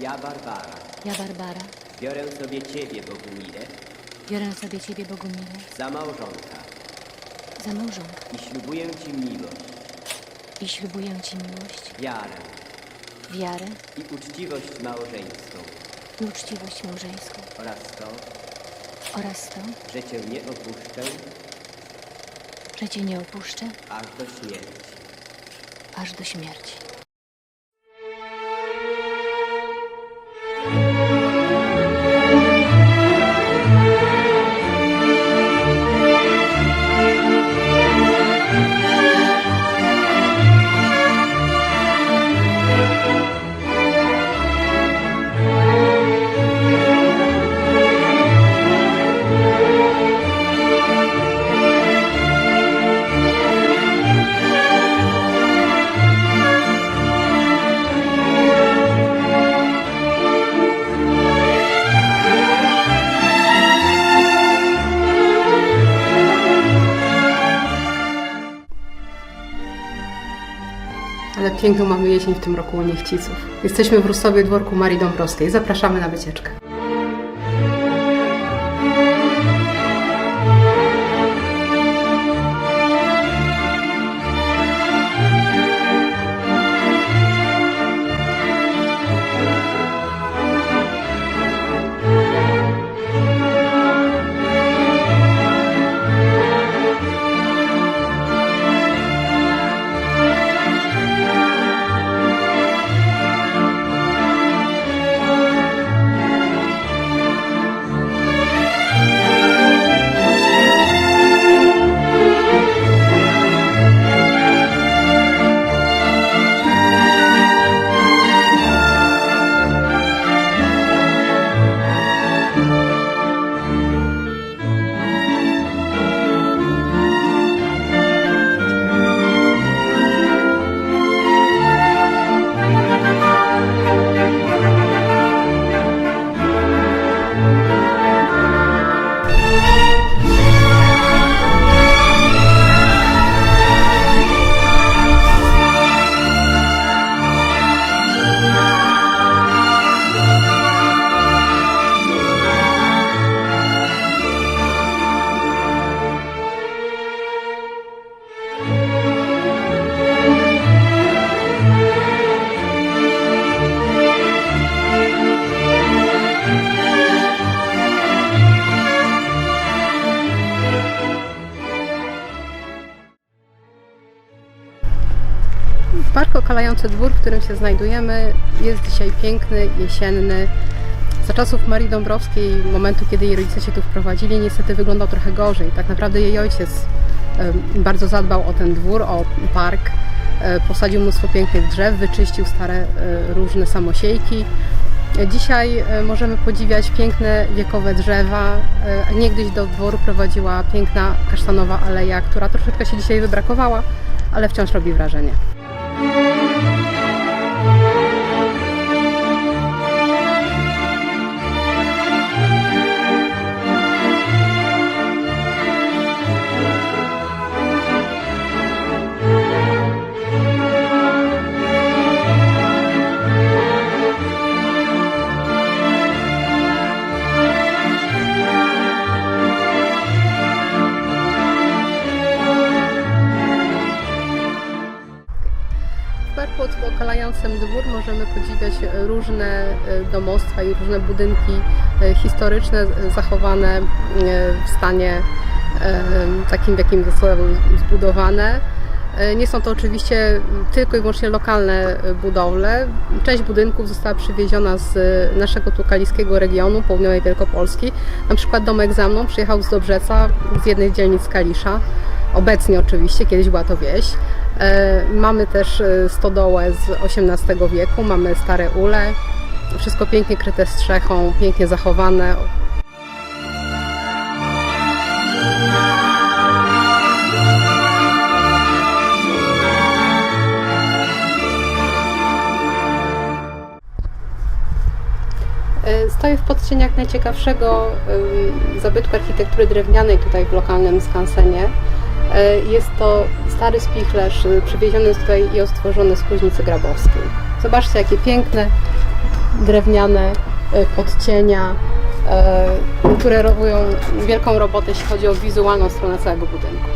Ja, Barbara, Ja, Barbara, biorę sobie Ciebie, Bogumile, biorę sobie Ciebie, Bogumile, za małżonka. Za małżonka. I ślubuję Ci miłość, i ślubuję Ci miłość, wiarę. Wiarę. I uczciwość małżeńską. I uczciwość małżeńską. Oraz to, oraz to, że Cię nie opuszczę. że Cię nie opuszczę. Aż do śmierci. aż do śmierci. Ale piękną mamy jesień w tym roku u Niechciców. Jesteśmy w Rusowie dworku Marii Dąbrowskiej. Zapraszamy na wycieczkę. Okalający Dwór, w którym się znajdujemy, jest dzisiaj piękny, jesienny. Za czasów Marii Dąbrowskiej, momentu kiedy jej rodzice się tu wprowadzili, niestety wyglądał trochę gorzej. Tak naprawdę jej ojciec bardzo zadbał o ten dwór, o park. E, Posadził mnóstwo pięknych drzew, wyczyścił stare e, różne samosiejki. Dzisiaj e, możemy podziwiać piękne wiekowe drzewa. Niegdyś do dworu prowadziła piękna kasztanowa aleja, która troszeczkę się dzisiaj wybrakowała, ale wciąż robi wrażenie. Różne e, domostwa i różne budynki e, historyczne zachowane e, w stanie takim, w jakim zostały zbudowane. Nie są to oczywiście tylko i wyłącznie lokalne budowle. Część budynków została przywieziona z naszego tu kaliskiego regionu, południowej Wielkopolski. Na przykład domek za mną przyjechał z Dobrzeca, z jednej z dzielnic Kalisza. Obecnie oczywiście, kiedyś była to wieś. E, Mamy też e, stodołę z XVIII wieku, mamy stare ule. Wszystko pięknie kryte strzechą, pięknie zachowane. E, Stoję w podcieniach najciekawszego zabytku architektury drewnianej tutaj w lokalnym skansenie. Jest to stary spichlerz y, przywieziony tutaj i odtworzony z Kuźnicy Grabowskiej. Zobaczcie jakie piękne drewniane podcienia, e, które robią wielką robotę, jeśli chodzi o wizualną stronę całego budynku.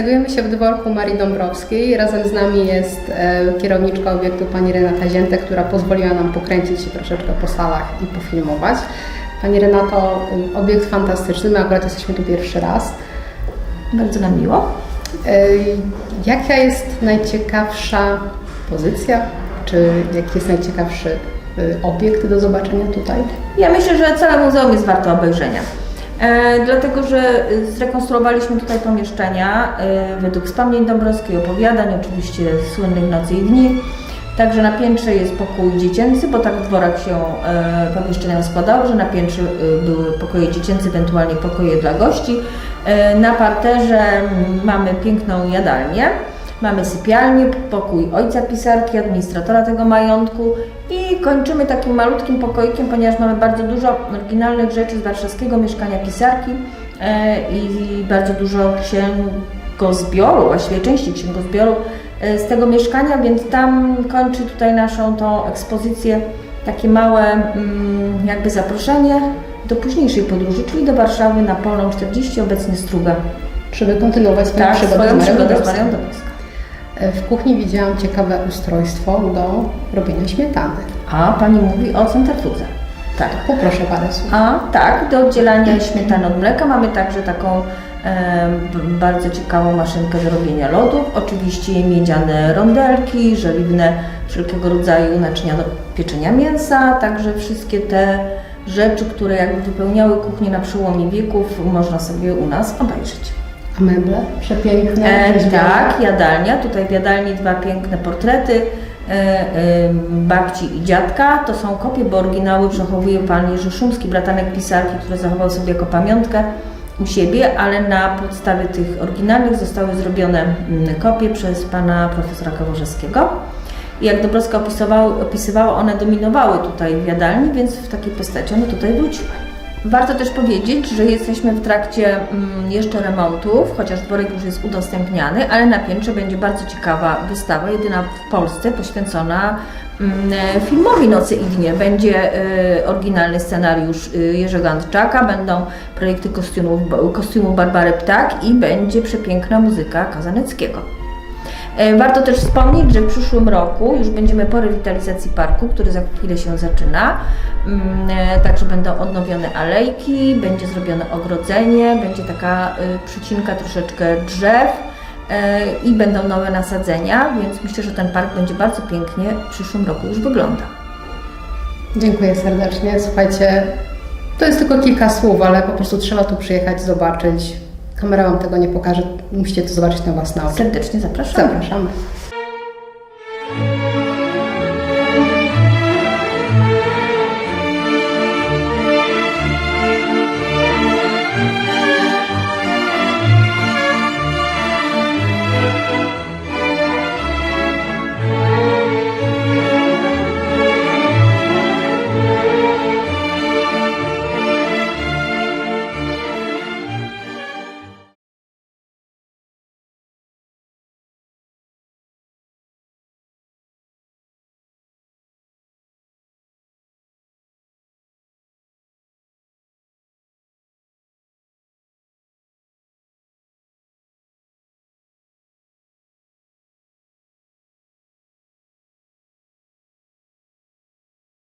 Znajdujemy się w dworku Marii Dąbrowskiej. Razem z nami jest e, kierowniczka obiektu pani Renata Ziętek, która pozwoliła nam pokręcić się troszeczkę po salach i pofilmować. Pani Renato, obiekt fantastyczny, my akurat jesteśmy tu pierwszy raz. Bardzo nam miło. E, Jaka jest najciekawsza pozycja, czy jaki jest najciekawszy y, obiekt do zobaczenia tutaj? Ja myślę, że całe muzeum jest warte obejrzenia. E, dlatego, że zrekonstruowaliśmy tutaj pomieszczenia e, według wspomnień Dąbrowskiej, opowiadań, oczywiście słynnych nocy i dni. Także na piętrze jest pokój dziecięcy, bo tak w dworach się e, pomieszczenia składało, że na piętrze były pokoje dziecięce, ewentualnie pokoje dla gości. Na parterze mm, mamy piękną jadalnię. Mamy sypialnię, pokój ojca pisarki, administratora tego majątku i kończymy takim malutkim pokoikiem, ponieważ mamy bardzo dużo oryginalnych rzeczy z warszawskiego mieszkania pisarki e, i bardzo dużo księgozbioru, właściwie części księgozbioru e, z tego mieszkania, więc tam kończy tutaj naszą tą ekspozycję takie małe mm, jakby zaproszenie do późniejszej podróży, czyli do Warszawy na Polną 40, obecnie Struga. Żeby kontynuować swoją Tak, przygodę z Marią W kuchni widziałam ciekawe ustrojstwo do robienia śmietany. A pani mówi o centryfudze. Tak. Poproszę parę słów. A tak, do oddzielania śmietany od mleka mamy także taką e, bardzo ciekawą maszynkę do robienia lodów. Oczywiście miedziane rondelki, żeliwne wszelkiego rodzaju naczynia do pieczenia mięsa. Także wszystkie te rzeczy, które jakby wypełniały kuchnię na przełomie wieków, można sobie u nas obejrzeć. A meble? Przepiękne. E, tak, jadalnia. Tutaj w jadalni dwa piękne portrety e, e, babci i dziadka. To są kopie, bo oryginały przechowuje pan Jerzy Szumski, bratanek pisarki, który zachował sobie jako pamiątkę u siebie, ale na podstawie tych oryginalnych zostały zrobione mm, kopie przez pana profesora Kaworzewskiego. I jak Dobrowska opisywała, opisywała, one dominowały tutaj w jadalni, więc w takiej postaci one tutaj wróciły. Warto też powiedzieć, że jesteśmy w trakcie mm, jeszcze remontów, chociaż dworek już jest udostępniany, ale na piętrze będzie bardzo ciekawa wystawa, jedyna w Polsce poświęcona mm, filmowi Nocy i Dnie. Będzie e, oryginalny scenariusz e, Jerzego Antczaka, będą projekty kostiumów, kostiumów Barbary Ptak i będzie przepiękna muzyka Kazaneckiego. E, Warto też wspomnieć, że w przyszłym roku już będziemy po rewitalizacji parku, który za chwilę się zaczyna. Mm, e, Także będą odnowione alejki, będzie zrobione ogrodzenie, będzie taka y, przycinka troszeczkę drzew e, i będą nowe nasadzenia, więc myślę, że ten park będzie bardzo pięknie w przyszłym roku już wyglądał. Dziękuję serdecznie. Słuchajcie, to jest tylko kilka słów, ale po prostu trzeba tu przyjechać, zobaczyć. Kamera Wam tego nie pokaże, musicie to zobaczyć na własne oczy. Serdecznie zapraszam. Zapraszamy.